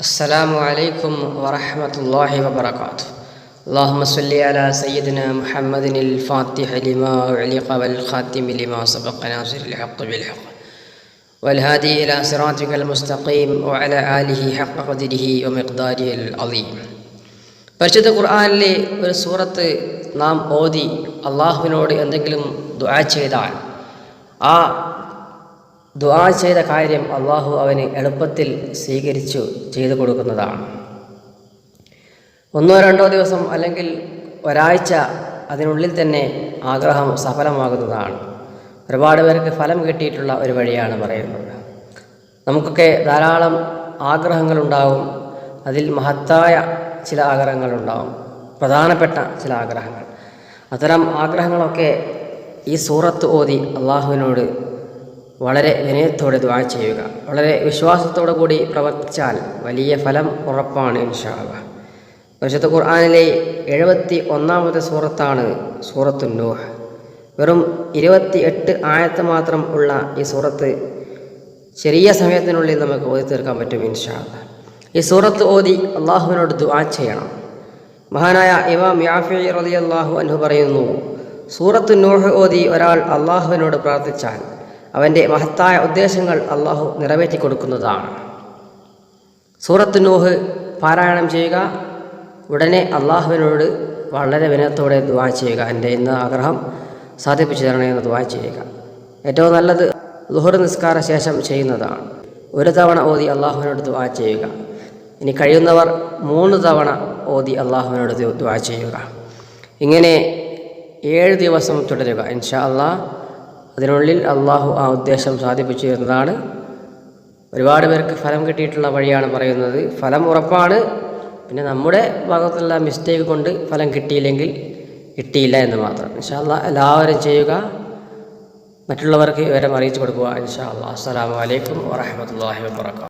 السلام عليكم ورحمة الله وبركاته اللهم صل على سيدنا محمد الفاتح لما أعلق والخاتم لما سبق ناصر الحق بالحق والهادي إلى صراطك المستقيم وعلى آله حق قدره ومقداره العظيم പരിശുദ്ധ ഖുർആാനിലെ ഒരു സൂറത്ത് നാം ഓതി അള്ളാഹുവിനോട് എന്തെങ്കിലും ദുആ ചെയ്താൽ ആ ദുആ ചെയ്ത കാര്യം അള്ളാഹു അവന് എളുപ്പത്തിൽ സ്വീകരിച്ചു ചെയ്തു കൊടുക്കുന്നതാണ്. ഒന്നോ രണ്ടോ ദിവസം അല്ലെങ്കിൽ ഒരാഴ്ച അതിനുള്ളിൽ തന്നെ ആഗ്രഹം സഫലമാകുന്നതാണ്. ഒരുപാട് പേർക്ക് ഫലം കിട്ടിയിട്ടുള്ള ഒരു വഴിയാണ് പറയുന്നത്. നമുക്കൊക്കെ ധാരാളം ആഗ്രഹങ്ങളുണ്ടാവും. അതിൽ മഹത്തായ ചില ആഗ്രഹങ്ങളുണ്ടാവും. പ്രധാനപ്പെട്ട ചില ആഗ്രഹങ്ങൾ. അത്തരം ആഗ്രഹങ്ങളൊക്കെ ഈ സൂറത്ത് ഓതി അള്ളാഹുവിനോട് വളരെ വിനയത്തോടെ ദ്വാ ചെയ്യുക. വളരെ വിശ്വാസത്തോടു കൂടി പ്രവർത്തിച്ചാൽ വലിയ ഫലം ഉറപ്പാണ് ഇൻഷാല്ല പരിശുദ്ധ ഖുർആാനിലെ എഴുപത്തി ഒന്നാമത്തെ സൂറത്താണ് സൂറത്തു നൂഹ്. വെറും ഇരുപത്തി എട്ട് ആയത്ത് മാത്രം ഉള്ള ഈ സൂറത്ത് ചെറിയ സമയത്തിനുള്ളിൽ നമുക്ക് ഓതി തീർക്കാൻ പറ്റും ഇൻഷാല്ല ഈ സൂറത്ത് ഓതി അള്ളാഹുവിനോട് ദുആ ചെയ്യണം. മഹാനായ ഇമാം യാഫി റലി അള്ളാഹു അൻഹു പറയുന്നു സൂറത്ത് നൂഹ് ഓതി ഒരാൾ അള്ളാഹുവിനോട് പ്രാർത്ഥിച്ചാൽ അവന്റെ മഹത്തായ ഉദ്ദേശങ്ങൾ അള്ളാഹു നിറവേറ്റി കൊടുക്കുന്നതാണ് സൂറത്ത് നൂഹ് പാരായണം ചെയ്യുക. ഉടനെ അള്ളാഹുവിനോട് വളരെ വിനയത്തോടെ ദുവാ ചെയ്യുക. എന്റെ ഇന്ന് ആഗ്രഹം സാധിപ്പിച്ചു തരണേ എന്ന് ദുവാ ചെയ്യുക. ഏറ്റവും നല്ലത് ലുഹർ നിസ്കാര ശേഷം ചെയ്യുന്നതാണ്. ഒരു തവണ ഓതി അള്ളാഹുവിനോട് ദുവാ ചെയ്യുക. ഇനി കഴിയുന്നവർ മൂന്ന് തവണ ഓതി അള്ളാഹുവിനോട് ദുവാ ചെയ്യുക. ഇങ്ങനെ ഏഴ് ദിവസം തുടരുക. ഇൻഷാ അള്ളാഹ് അതിനുള്ളിൽ അള്ളാഹു ആ ഉദ്ദേശം സാധിപ്പിച്ചു എന്നതാണ്. ഒരുപാട് പേർക്ക് ഫലം കിട്ടിയിട്ടുള്ള വഴിയാണ് പറയുന്നത്. ഫലം ഉറപ്പാണ്. പിന്നെ നമ്മുടെ ഭാഗത്തുള്ള മിസ്റ്റേക്ക് കൊണ്ട് ഫലം കിട്ടിയില്ലെങ്കിൽ കിട്ടിയില്ല എന്ന് മാത്രം. ഇൻഷാല്ല എല്ലാവരും ചെയ്യുക. മറ്റുള്ളവർക്ക് വിവരം അറിയിച്ചു കൊടുക്കുക. ഇൻഷാ അള്ളാഹ് അസ്സാം വലൈക്കും വാഹമത്തല്ലാഹി വാബർക്കാത്തു